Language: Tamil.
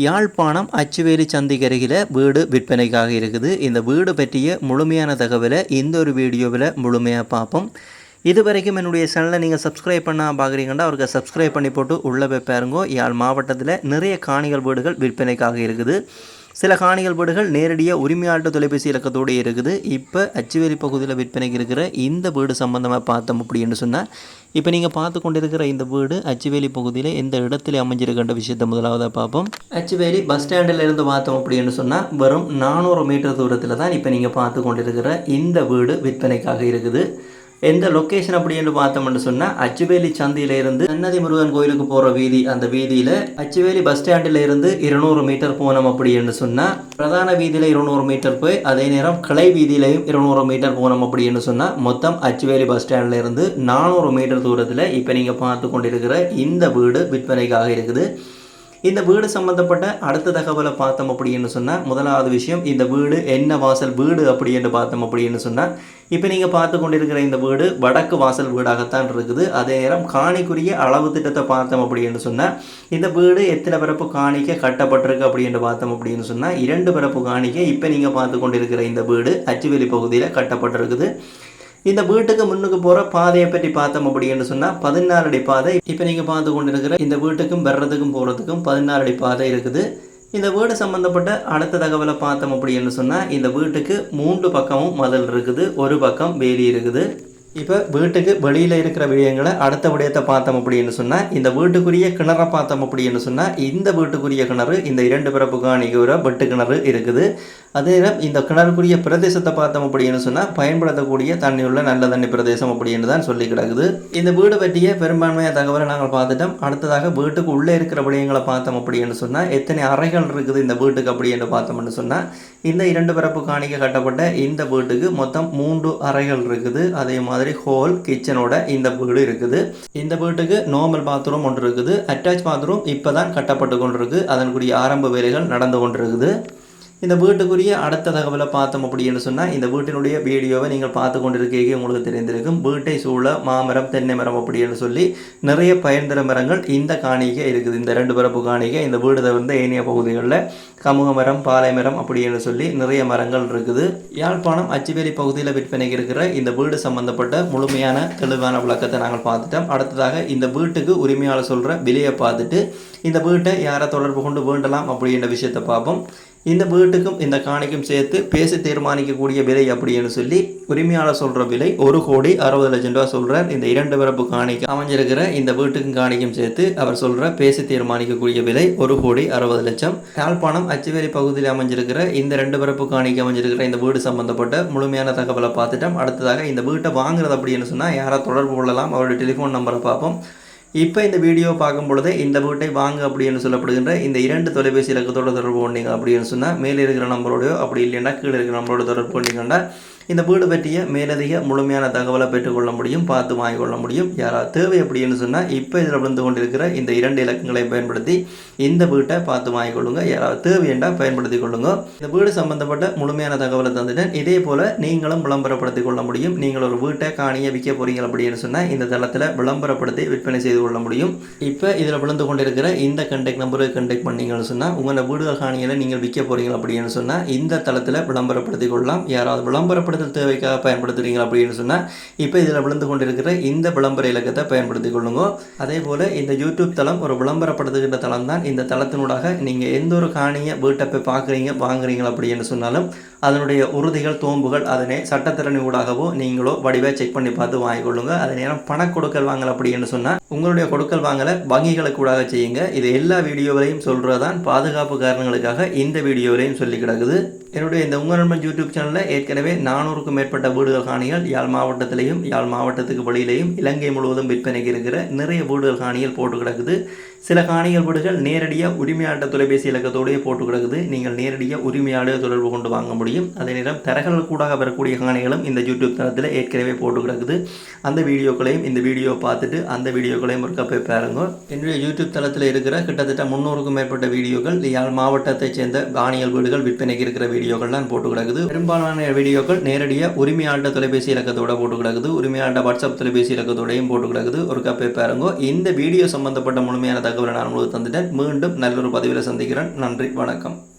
யாழ்ப்பாணம் அச்சுவேலி சந்திக்கருகில் வீடு விற்பனைக்காக இருக்குது. இந்த வீடு பற்றிய முழுமையான தகவலை இந்த ஒரு வீடியோவில் முழுமையாக பார்ப்போம். இது வரைக்கும் என்னுடைய சேனலை நீங்கள் சப்ஸ்கிரைப் பண்ண பார்க்குறீங்கன்னா அவருக்கு சப்ஸ்கிரைப் பண்ணி போட்டு உள்ளே போய் பாருங்க. யாழ் மாவட்டத்தில் நிறைய காணிகள் வீடுகள் விற்பனைக்காக இருக்குது. சில காணிகள் வீடுகள் நேரடியாக உரிமையாளர் தொலைபேசி இலக்கத்தோடு இருக்குது. இப்போ அச்சுவேலி பகுதியில் விற்பனைக்கு இருக்கிற இந்த வீடு சம்பந்தமாக பார்த்தோம் அப்படின்னு சொன்னால் இப்போ நீங்கள் பார்த்து கொண்டிருக்கிற இந்த வீடு அச்சுவேலி பகுதியில் எந்த இடத்துல அமைஞ்சிருக்கின்ற விஷயத்தை முதலாவதாக பார்ப்போம். அச்சுவேலி பஸ் ஸ்டாண்டில் இருந்து பார்த்தோம் அப்படின்னு சொன்னால் வெறும் நானூறு மீட்டர் தூரத்தில் தான் இப்போ நீங்கள் பார்த்து கொண்டிருக்கிற இந்த வீடு விற்பனைக்காக இருக்குது. எந்த லொக்கேஷன் அப்படின்னு பார்த்தோம்னு சொன்னால் அச்சுவேலி சந்தியில இருந்து சன்னதி முருகன் கோயிலுக்கு போகிற வீதி அந்த வீதியில் அச்சுவேலி பஸ் ஸ்டாண்டில் இருந்து இருநூறு மீட்டர் போனோம் அப்படின்னு சொன்னால் பிரதான வீதியில் இருநூறு மீட்டர் போய் அதே நேரம் கிளை வீதியிலையும் இருநூறு மீட்டர் போனோம் அப்படின்னு சொன்னால் மொத்தம் அச்சுவேலி பஸ் ஸ்டாண்டில் இருந்து நானூறு மீட்டர் தூரத்தில் இப்போ நீங்கள் பார்த்து கொண்டிருக்கிற இந்த வீடு விற்பனைக்காக இருக்குது. இந்த வீடு சம்மந்தப்பட்ட அடுத்த தகவலை பார்த்தோம் அப்படின்னு சொன்னால் முதலாவது விஷயம் இந்த வீடு என்ன வாசல் வீடு அப்படின்னு பார்த்தோம் அப்படின்னு சொன்னால் இப்போ நீங்கள் பார்த்து கொண்டிருக்கிற இந்த வீடு வடக்கு வாசல் வீடாகத்தான் இருக்குது. அதே நேரம் காணிக்குரிய அளவு திட்டத்தை பார்த்தோம் அப்படின்னு சொன்னால் இந்த வீடு எத்தனை பிறப்பு காணிக்க கட்டப்பட்டிருக்கு அப்படின்னு பார்த்தோம் அப்படின்னு சொன்னால் இரண்டு பிறப்பு காணிக்க இப்போ நீங்கள் பார்த்து கொண்டிருக்கிற இந்த வீடு அச்சுவெளி பகுதியில் கட்டப்பட்டிருக்குது. இந்த வீட்டுக்கு முன்னுக்கு போகிற பாதையை பற்றி பார்த்தோம் அப்படின்னு சொன்னால் பதினாறு அடி பாதை. இப்போ நீங்கள் பார்த்து கொண்டிருக்கிற இந்த வீட்டுக்கும் வர்றதுக்கும் போகிறதுக்கும் பதினாறு அடி பாதை இருக்குது. இந்த வீடு சம்மந்தப்பட்ட அடுத்த தகவலை பார்த்தோம் அப்படின்னு சொன்னால் இந்த வீட்டுக்கு மூன்று பக்கமும் மதில் இருக்குது ஒரு பக்கம் வேலி இருக்குது. இப்போ வீட்டுக்கு வெளியில் இருக்கிற விடயங்களை அடுத்த விடயத்தை பார்த்தோம் அப்படின்னு சொன்னால் இந்த வீட்டுக்குரிய கிணறை பார்த்தோம் அப்படின்னு சொன்னால் இந்த வீட்டுக்குரிய கிணறு இந்த இரண்டு பிறப்பு காணிக்கிற வெட்டு கிணறு இருக்குது. அதே நேரம் இந்த கிணறுக்குரிய பிரதேசத்தை பார்த்தோம் அப்படின்னு சொன்னால் பயன்படுத்தக்கூடிய தண்ணி உள்ள நல்ல தண்ணி பிரதேசம் அப்படின்னு தான் சொல்லி கிடக்குது. இந்த வீடு பற்றிய பெரும்பான்மையான தகவலை நாங்கள் பார்த்துட்டோம். அடுத்ததாக வீட்டுக்கு உள்ளே இருக்கிற விடயங்களை பார்த்தோம் அப்படின்னு சொன்னால் எத்தனை அறைகள் இருக்குது இந்த வீட்டுக்கு அப்படின்னு பார்த்தோம்னு சொன்னால் இந்த இரண்டு பிறப்பு காணிக்க கட்டப்பட்ட இந்த வீட்டுக்கு மொத்தம் மூன்று அறைகள் இருக்குது. அதே மாதிரி ஹோல் கிச்சனோட இந்த வீடு இருக்குது. இந்த வீட்டுக்கு நார்மல் பாத்ரூம் ஒன்று இருக்குது. அட்டாச் பாத்ரூம் இப்போ தான் கட்டப்பட்டு கொண்டிருக்கு அதனுடைய ஆரம்ப வேலைகள் நடந்து கொண்டிருக்குது. இந்த வீட்டுக்குரிய அடுத்த தகவலை பார்த்தோம் அப்படின்னு சொன்னால் இந்த வீட்டினுடைய வீடியோவை நீங்கள் பார்த்து கொண்டிருக்கீங்க உங்களுக்கு தெரிந்திருக்கும். வீட்டை சூழ மாமரம் தென்னை மரம் அப்படின்னு சொல்லி நிறைய பயன்தர மரங்கள் இந்த காணிக்கை இருக்குது. இந்த ரெண்டு பரப்பு காணிக்கை இந்த வீடு தவிர்த்த ஏனைய பகுதிகளில் கமுக மரம் பாலை மரம் அப்படின்னு சொல்லி நிறைய மரங்கள் இருக்குது. யாழ்ப்பாணம் அச்சுவேலி பகுதியில் விற்பனைக்கு இருக்கிற இந்த வீடு சம்பந்தப்பட்ட முழுமையான தெளிவான விளக்கத்தை நாங்கள் பார்த்துட்டோம். அடுத்ததாக இந்த வீட்டுக்கு உரிமையாளர் சொல்கிற விலையை பார்த்துட்டு இந்த வீட்டை யாரை தொடர்பு கொண்டு வேண்டலாம் அப்படின்ற விஷயத்தை பார்ப்போம். இந்த வீட்டுக்கும் இந்த காணிக்கும் சேர்த்து பேசி தீர்மானிக்கக்கூடிய விலை அப்படின்னு சொல்லி உரிமையாளர் சொல்கிற விலை ஒரு கோடி அறுபது லட்சம் ரூபா சொல்கிறார் இந்த இரண்டு பிறப்பு காணிக்கு அமைஞ்சிருக்கிற இந்த வீட்டுக்கும் காணிக்கும் சேர்த்து அவர் சொல்கிற பேசி தீர்மானிக்கக்கூடிய விலை ஒரு கோடி அறுபது லட்சம். யாழ்ப்பாணம் அச்சுவேலி பகுதியில் அமைஞ்சிருக்கிற இந்த ரெண்டு பிறப்பு காணிக்கு அமைஞ்சிருக்கிற இந்த வீடு சம்பந்தப்பட்ட முழுமையான தகவலை பார்த்துட்டோம். அடுத்ததாக இந்த வீட்டை வாங்குறது அப்படின்னு சொன்னால் யாரை தொடர்பு கொள்ளலாம்? அவருடைய டெலிஃபோன் நம்பரை பார்ப்போம். இப்போ இந்த வீடியோ பார்க்கும் பொழுது இந்த வீட்டை வாங்க அப்படின்னு சொல்லப்படுகின்ற இந்த இரண்டு தொலைபேசி இலக்கத்தோட தொடர்பு கொண்டீங்க அப்படின்னு சொன்னால் மேலே இருக்கிற நம்பரோடையோ அப்படி இல்லைன்னா கீழே இருக்கிற நம்பரோட தொடர்பு கொண்டீங்கன்னா இந்த வீடு பற்றிய மேலதிக முழுமையான தகவலை பெற்றுக்கொள்ள முடியும் பார்த்து வாங்கிக்கொள்ள முடியும். யாராவது தேவை அப்படின்னு சொன்னால் இப்போ இதில் விழுந்து கொண்டிருக்கிற இந்த இரண்டு இலக்கங்களை பயன்படுத்தி இந்த வீட்டை பார்த்து வாங்கிக்கொள்ளுங்க யாராவது தேவையண்டா பயன்படுத்தி கொள்ளுங்க. இந்த வீடு சம்பந்தப்பட்ட முழுமையான தகவலை தந்துட்டேன். இதே போல் நீங்களும் விளம்பரப்படுத்திக் கொள்ள முடியும். நீங்கள் ஒரு வீட்டை காணியை விற்க போகிறீங்க அப்படின்னு சொன்னால் இந்த தளத்தில் விளம்பரப்படுத்தி விற்பனை செய்து கொள்ள முடியும். இப்போ இதில் விழுந்து கொண்டிருக்கிற இந்த கண்டெக்ட் நம்பருக்கு கண்டெக்ட் பண்ணீங்கன்னு சொன்னால் உங்களோட வீடுகள் காணியில் நீங்கள் விற்க போகிறீங்க அப்படின்னு சொன்னால் இந்த தளத்தில் விளம்பரப்படுத்திக் கொள்ளலாம். யாராவது விளம்பரப்படுத்த பயன்படுத்தல் தேவைக்காக பயன்படுத்துகிறீங்க அப்படின்னு சொன்னால் இப்போ இதில் விழுந்து கொண்டிருக்கிற இந்த விளம்பர இலக்கத்தை பயன்படுத்தி கொள்ளுங்க. அதே போல் இந்த யூடியூப் தளம் ஒரு விளம்பரப்படுத்துகின்ற தளம் தான் இந்த தளத்தினூடாக நீங்கள் எந்த ஒரு காணியை வீட்டை போய் பார்க்குறீங்க வாங்குறீங்க அப்படின்னு சொன்னாலும் அதனுடைய உறுதிகள் தோம்புகள் அதனை சட்டத்திறன் ஊடாகவோ நீங்களோ வடிவை செக் பண்ணி பார்த்து வாங்கிக்கொள்ளுங்க அதே நேரம் பண கொடுக்கல் வாங்கல் அப்படின்னு சொன்னால் உங்களுடைய கொடுக்கல் வாங்கலை வங்கிகளுக்கு ஊடாக செய்யுங்க. இது எல்லா வீடியோவிலையும் சொல்கிறதான் பாதுகாப்பு காரணங்களுக்காக இந்த வீடியோவிலையும் சொல்லி கிடக்குது. என்னுடைய இந்த உங்கள் நண்பன் யூடியூப் சேனலில் ஏற்கனவே நானூறுக்கும் மேற்பட்ட வீடுகள் காணிகள் யாழ் மாவட்டத்திலையும் யாழ் மாவட்டத்துக்கு வெளியிலையும் இலங்கை முழுவதும் விற்பனைக்கு இருக்கிற நிறைய வீடுகள் காணிகள் போட்டு கிடக்குது. சில காணிகள் வீடுகள் நேரடியாக உரிமையாளர் தொலைபேசி இலக்கத்தோடய போட்டு கிடக்குது. நீங்கள் நேரடியாக உரிமையாளர் தொடர்பு கொண்டு வாங்க முடியும். அதே நேரம் தரகர்கள் கூடாக வரக்கூடிய காணிகளும் இந்த யூடியூப் தளத்தில் ஏற்கனவே போட்டு கிடக்குது. அந்த வீடியோக்களையும் இந்த வீடியோ பார்த்துட்டு அந்த வீடியோக்களையும் ஒரு போய் பாருங்க. என்னுடைய யூடியூப் தளத்தில் இருக்கிற கிட்டத்தட்ட முந்நூறுக்கும் மேற்பட்ட வீடியோக்கள் யாழ் மாவட்டத்தைச் சேர்ந்த காணிகள் வீடுகள் விற்பனைக்கு இருக்கிற வீடியோக்கள்லாம் போட்டு கிடக்குது. பெரும்பாலான வீடியோக்கள் நேரடியாக உரிமையாளர் தொலைபேசி இலக்கத்தோட போட்டு கிடக்குது. உரிமையாளர் வாட்ஸ்அப் தொலைபேசி இலக்கத்தோடையும் போட்டு கிடக்குது. ஒரு போய் பாருங்க. இந்த வீடியோ சம்பந்தப்பட்ட முழுமையான தகவலை நான் உங்களுக்கு தந்துட்டேன். மீண்டும் நல்ல ஒரு பதிவில் சந்திக்கிறேன். நன்றி வணக்கம்.